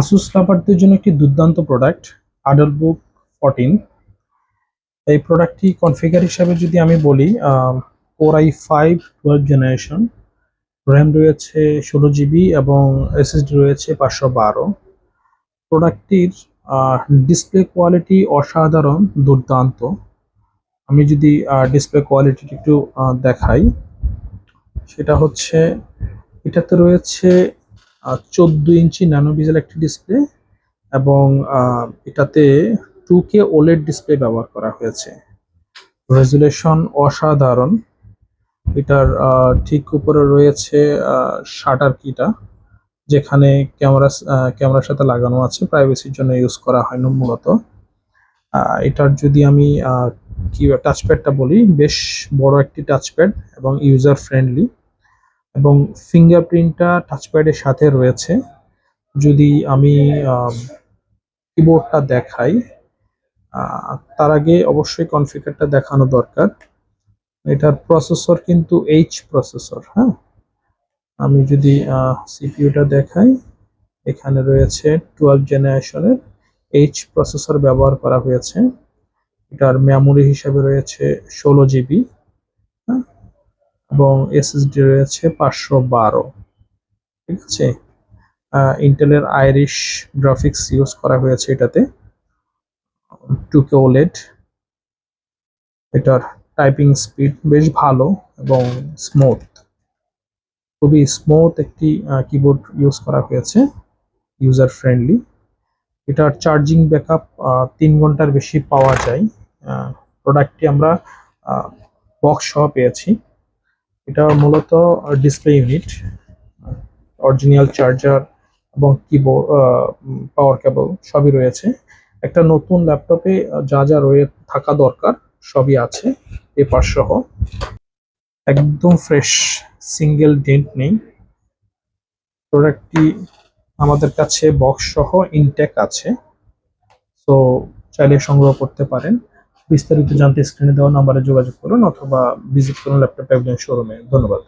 Asus লাভারদের জন্য একটি দুর্দান্ত প্রোডাক্ট আডাল বুক ফোরটিন এই প্রোডাক্টটি কনফিগার হিসাবে যদি আমি বলি core I five twelve generation RAM রয়েছে ষোলো জিবি এবং এসএসডি রয়েছে পাঁচশো বারো। প্রোডাক্টটির ডিসপ্লে কোয়ালিটি অসাধারণ, দুর্দান্ত। আমি যদি ডিসপ্লে কোয়ালিটি একটু দেখাই, সেটা হচ্ছে, এটাতে রয়েছে চোদ্দ ইঞ্চি ন্যানো ভিজেল একটি ডিসপ্লে এবং এটাতে টু কে ওলেড ডিসপ্লে ব্যবহার করা হয়েছে। রেজুলেশন অসাধারণ। এটার ঠিক উপরে রয়েছে শাটার কিটা যেখানে ক্যামেরা ক্যামেরার সাথে লাগানো আছে প্রাইভেসির জন্য ইউজ করা হয় না মূলত। এটার যদি আমি কি টাচপ্যাডটা বলি, বেশ বড় একটি টাচপ্যাড এবং ইউজার ফ্রেন্ডলি এবং ফিঙ্গারপ্রিন্টটা টাচপ্যাডের সাথে রয়েছে। যদি আমি কিবোর্ডটা দেখাই তার আগে অবশ্যই কনফিগারটা দেখানো দরকার। এটার প্রসেসর কিন্তু এইচ প্রসেসর হ্যাঁ? আমি যদি সিপিইউটা দেখাই, এখানে রয়েছে টুয়েলভ জেনারেশনের এইচ প্রসেসর ব্যবহার করা হয়েছে। এটার মেমোরি হিসাবে রয়েছে ষোলো জিবি এবং এসএসডি রয়েছে পাঁচশো বারো। ঠিক আছে? ইন্টেলের আইরিশ গ্রাফিক্স ইউজ করা হয়েছে এটাতে। টুকে ওলেড এটার টাইপিং স্পিড বেশ ভালো এবং স্মুথ খুবই স্মুথ একটি কিবোর্ড ইউজ করা হয়েছে ইউজার ফ্রেন্ডলি এটার চার্জিং ব্যাকআপ তিন ঘণ্টার বেশি পাওয়া যায়। প্রোডাক্টটি আমরা বক্স সহ পেয়েছি। এটা মূলত ডিসপ্লে ইউনিট অরিজিনাল চার্জার এবং কিবোর্ড পাওয়ার কেবল সবই রয়েছে। একটা নতুন ল্যাপটপে যা যা রয়ে, থাকা দরকার সবই আছে পেপার সহ। একদম ফ্রেশ সিঙ্গেল ডেন্ট নেই। প্রোডাক্টটি আমাদের কাছে বক্স সহ ইনটেক আছে। তো চাইলে সংগ্রহ করতে পারেন। বিস্তারিত জানতে স্ক্রিনে দেওয়া নাম্বারে যোগাযোগ করুন অথবা ভিজিট করুন ল্যাপটপ একজন শোরুমে ধন্যবাদ।